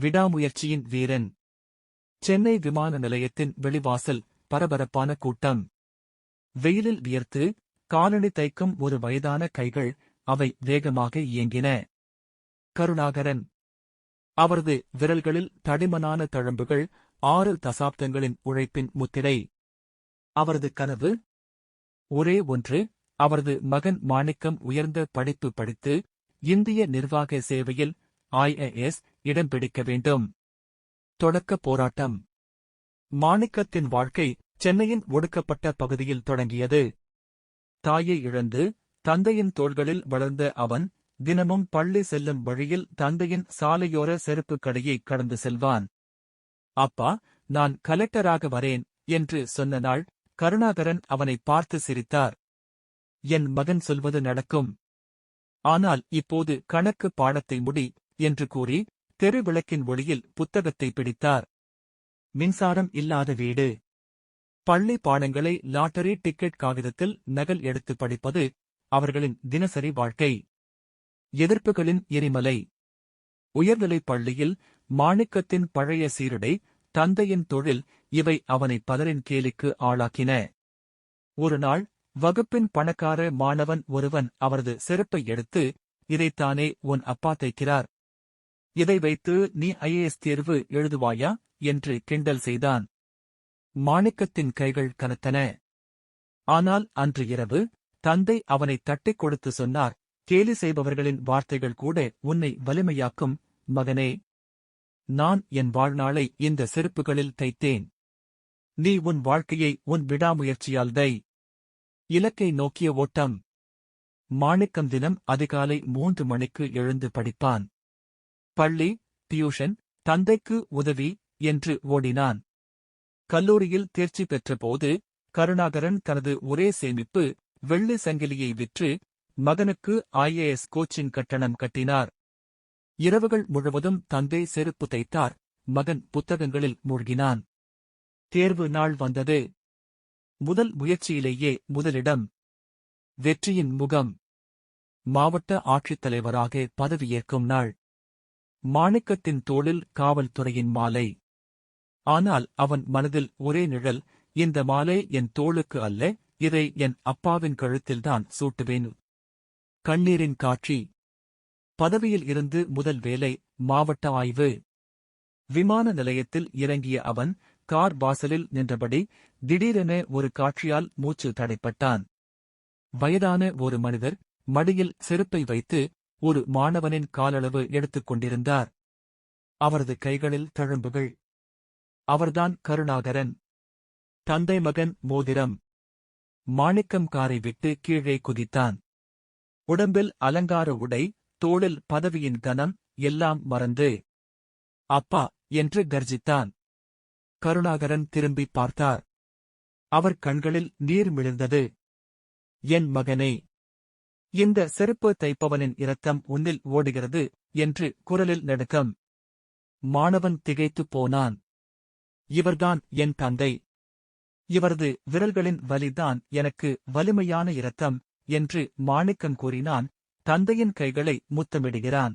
விடாமுயற்சியின் வீரன். சென்னை விமான நிலையத்தின் வெளிவாசல் பரபரப்பான கூட்டம். வெயிலில் வியர்த்து காலணி தைக்கும் ஒரு வயதான கைகள் அவை வேகமாக இயங்கின. கருணாகரன். அவரது விரல்களில் தடிமனான தழம்புகள் ஆறு தசாப்தங்களின் உழைப்பின் முத்திரை. அவரது கனவு? ஒரே ஒன்று அவரது மகன் மாணிக்கம் உயர்ந்த படிப்பு படித்து இந்திய நிர்வாக சேவையில் ஐஏஎஸ் இடம் பிடிக்க வேண்டும். தொடக்க போராட்டம். மாணிக்கத்தின் வாழ்க்கை சென்னையின் ஒடுக்கப்பட்ட பகுதியில் தொடங்கியது. தாயை இழந்து தந்தையின் தோள்களில் வளர்ந்த அவன் தினமும் பள்ளி செல்லும் வழியில் தந்தையின் சாலையோர செருப்புக் கடையை கடந்து செல்வான். அப்பா நான் கலெக்டராக வரேன் என்று சொன்ன நாள் கருணாகரன் அவனை பார்த்து சிரித்தார். என் மகன் சொல்வது நடக்கும். ஆனால் இப்போது கணக்கு பாடத்தை முடி என்று கூறி தெரு விளக்கின் ஒளியில் புத்தகத்தை பிடித்தார். மின்சாரம் இல்லாத வீடு. பள்ளி பாடங்களை லாட்டரி டிக்கெட் காகிதத்தில் நகல் எடுத்து படிப்பது அவர்களின் தினசரி வாழ்க்கை. எதிர்ப்புகளின் எரிமலை. உயர்நிலைப் பள்ளியில் மாணிக்கத்தின் பழைய சீருடை தந்தையின் தொழில் இவை அவனை பலரின் கேலிக்கு ஆளாக்கின. ஒருநாள் வகுப்பின் பணக்கார மாணவன் ஒருவன் அவரது செருப்பை எடுத்து இதைத்தானே உன் அப்பா தைக்கிறார். இதை வைத்து நீ ஐஏஎஸ் தேர்வு எழுதுவாயா? என்று கிண்டல் செய்தான். மாணிக்கத்தின் கைகள் கனத்தன. ஆனால் அன்று இரவு தந்தை அவனை தட்டிக் கொடுத்து சொன்னார் கேலி செய்பவர்களின் வார்த்தைகள் கூட உன்னை வலிமையாக்கும் மகனே. நான் என் வாழ்நாளை இந்த செருப்புகளில் தைத்தேன். நீ உன் வாழ்க்கையை உன் விடாமுயற்சியால் தை. இலக்கை நோக்கிய ஓட்டம். மாணிக்கம் தினம் அதிகாலை மூன்று மணிக்கு எழுந்து படிப்பான். பள்ளி டியூஷன் தந்தைக்கு உதவி என்று ஓடினான். கல்லூரியில் தேர்ச்சி பெற்றபோது கருணாகரன் தனது ஒரே சேமிப்பு வெள்ளி சங்கிலியை விற்று மகனுக்கு ஐஏஎஸ் கோச்சிங் கட்டணம் கட்டினார். இரவுகள் முழுவதும் தந்தை செருப்பு தைத்தார் மகன் புத்தகங்களில் மூழ்கினான். தேர்வு நாள் வந்தது. முதல் முயற்சியிலேயே முதலிடம். வெற்றியின் முகம். மாவட்ட ஆட்சித்தலைவராக பதவியேற்கும் நாள். மாணிக்கத்தின் தோளில் காவல்துறையின் மாலை. ஆனால் அவன் மனதில் ஒரே நிழல் இந்த மாலை என் தோளுக்கு அல்ல இதை என் அப்பாவின் கழுத்தில்தான் சூட்டுவேன். கண்ணீரின் காட்சி. பதவியில் இருந்து முதல் வேலை மாவட்ட ஆய்வு. விமான நிலையத்தில் இறங்கிய அவன் கார் வாசலில் நின்றபடி திடீரென ஒரு காட்சியால் மூச்சு தடைப்பட்டான். வயதான ஒரு மனிதர் மடியில் செருப்பை வைத்து ஒரு மாணவனின் காலளவு எடுத்துக் கொண்டிருந்தார். அவரது கைகளில் தழும்புகள். அவர்தான் கருணாகரன். தந்தை மகன் மோதிரம். மாணிக்கம் காரை விட்டு கீழே குதித்தான். உடம்பில் அலங்கார உடை தோளில் பதவியின் கனம் எல்லாம் மறந்து. அப்பா! என்று கர்ஜித்தான். கருணாகரன் திரும்பி பார்த்தார். அவர் கண்களில் நீர் மிழுந்தது. என் மகனே! இந்த செருப்பு தைப்பவனின் இரத்தம் உன்னில் ஓடுகிறது என்று குரலில் நடுக்கம். மாணவன் திகைத்துப் போனான். இவர்தான் என் தந்தை. இவரது விரல்களின் வலிதான் எனக்கு வலிமையான இரத்தம் என்று மாணிக்கம் கூறினான். தந்தையின் கைகளை முத்தமிடுகிறான்.